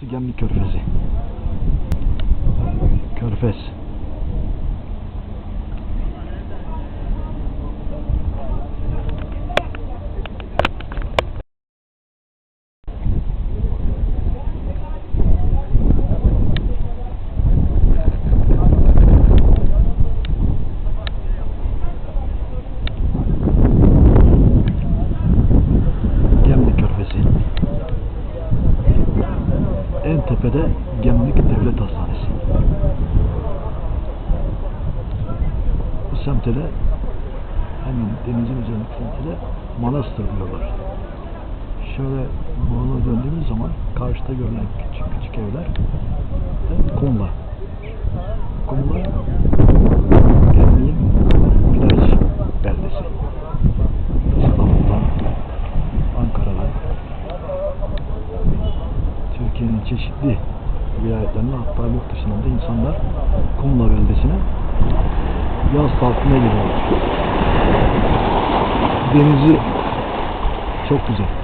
Burası Gemlik Körfezi. Körfez. Gemlik Körfezi. En tepede Gemlik Devlet Hastanesi. Bu semtte de hemen denizin üzerindeki semtte de Manastır diyorlar. Şöyle Muğla'ya döndüğümüz zaman karşıda görülen küçük küçük evler Kumla. Kumla Türkiye'nin çeşitli vilayetlerinde hatta yurt dışından da insanlar Kumla beldesine yaz tatiline geliyorlar. Denizi çok güzel.